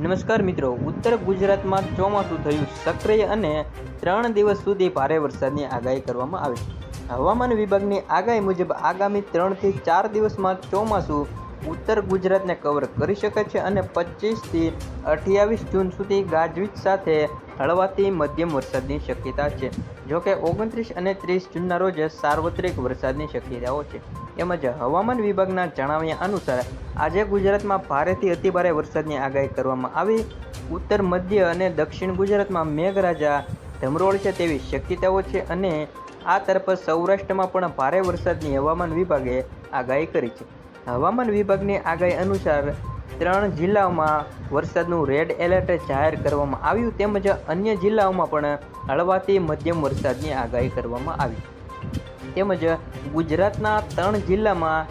નમસ્કાર મિત્રો, ઉત્તર ગુજરાતમાં ચોમાસું થયું સક્રિય અને ત્રણ દિવસ સુધી ભારે વરસાદની આગાહી કરવામાં આવી. હવામાન વિભાગની આગાહી મુજબ આગામી ત્રણથી ચાર દિવસમાં ચોમાસું ઉત્તર ગુજરાતને કવર કરી શકે છે અને પચીસથી અઠ્યાવીસ જૂન સુધી ગાજવીજ સાથે હળવાથી મધ્યમ વરસાદની શક્યતા છે. જોકે ઓગણત્રીસ અને ત્રીસ જૂનના રોજ સાર્વત્રિક વરસાદની શક્યતાઓ છે. તેમજ હવામાન વિભાગના જણાવ્યા અનુસાર, આજે ગુજરાતમાં ભારેથી અતિભારે વરસાદની આગાહી કરવામાં આવી. ઉત્તર, મધ્ય અને દક્ષિણ ગુજરાતમાં મેઘરાજા ધમરોળ છે તેવી શક્યતાઓ છે અને આ તરફ સૌરાષ્ટ્રમાં પણ ભારે વરસાદની હવામાન વિભાગે આગાહી કરી છે. હવામાન વિભાગની આગાહી અનુસાર ત્રણ જિલ્લાઓમાં વરસાદનું રેડ એલર્ટ જાહેર કરવામાં આવ્યું તેમજ અન્ય જિલ્લાઓમાં પણ હળવાથી મધ્યમ વરસાદની આગાહી કરવામાં આવી. તેમજ ગુજરાતના ત્રણ જિલ્લામાં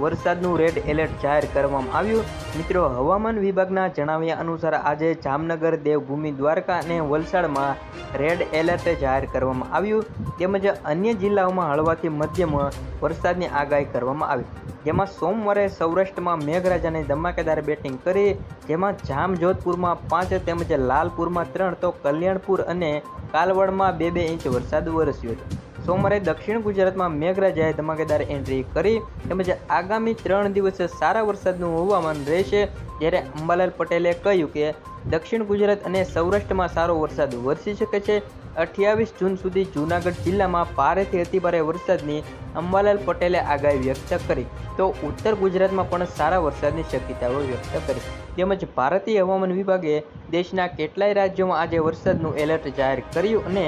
વરસાદનું રેડ એલર્ટ જાહેર કરવામાં આવ્યું. મિત્રો, હવામાન વિભાગના જણાવ્યા અનુસાર આજે જામનગર, દેવભૂમિ, દ્વારકા અને વલસાડમાં રેડ એલર્ટ જાહેર કરવામાં આવ્યું. તેમજ અન્ય જિલ્લાઓમાં હળવાથી મધ્યમ વરસાદની આગાહી કરવામાં આવી. જેમાં સોમવારે સૌરાષ્ટ્રમાં મેઘરાજાને ધમાકેદાર બેટિંગ કરી, જેમાં જામજોધપુરમાં પાંચ તેમજ લાલપુરમાં ત્રણ તો કલ્યાણપુર અને કાલવડમાં બે બે ઇંચ વરસાદ વરસ્યો હતો. સોમવારે દક્ષિણ ગુજરાતમાં મેઘરાજાએ ધમાકેદાર એન્ટ્રી કરી તેમજ આગામી ત્રણ દિવસે સારા વરસાદનું હવામાન રહેશે, જ્યારે અંબાલાલ પટેલે કહ્યું કે દક્ષિણ ગુજરાત અને સૌરાષ્ટ્રમાં સારો વરસાદ વરસી શકે છે. અઠ્યાવીસ જૂન સુધી જૂનાગઢ જિલ્લામાં ભારેથી અતિભારે વરસાદની અંબાલાલ પટેલે આગાહી વ્યક્ત કરી. તો ઉત્તર ગુજરાતમાં પણ સારા વરસાદની શક્યતાઓ વ્યક્ત કરી. તેમજ ભારતીય હવામાન વિભાગે દેશના કેટલાય રાજ્યોમાં આજે વરસાદનું એલર્ટ જાહેર કર્યું અને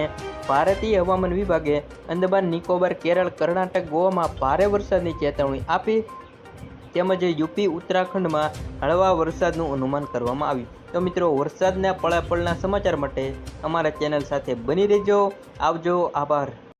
ભારતીય હવામાન વિભાગે અંદમાન, નિકોબાર, કેરળ, કર્ણાટક, ગોવામાં ભારે વરસાદની ચેતવણી આપી. તેમજ યુપી, ઉત્તરાખંડમાં હળવા વરસાદનું અનુમાન કરવામાં આવ્યું. તો મિત્રો, વરસાદના પળાપળના સમાચાર માટે અમારા ચેનલ સાથે બની રહેજો. આવજો. આભાર.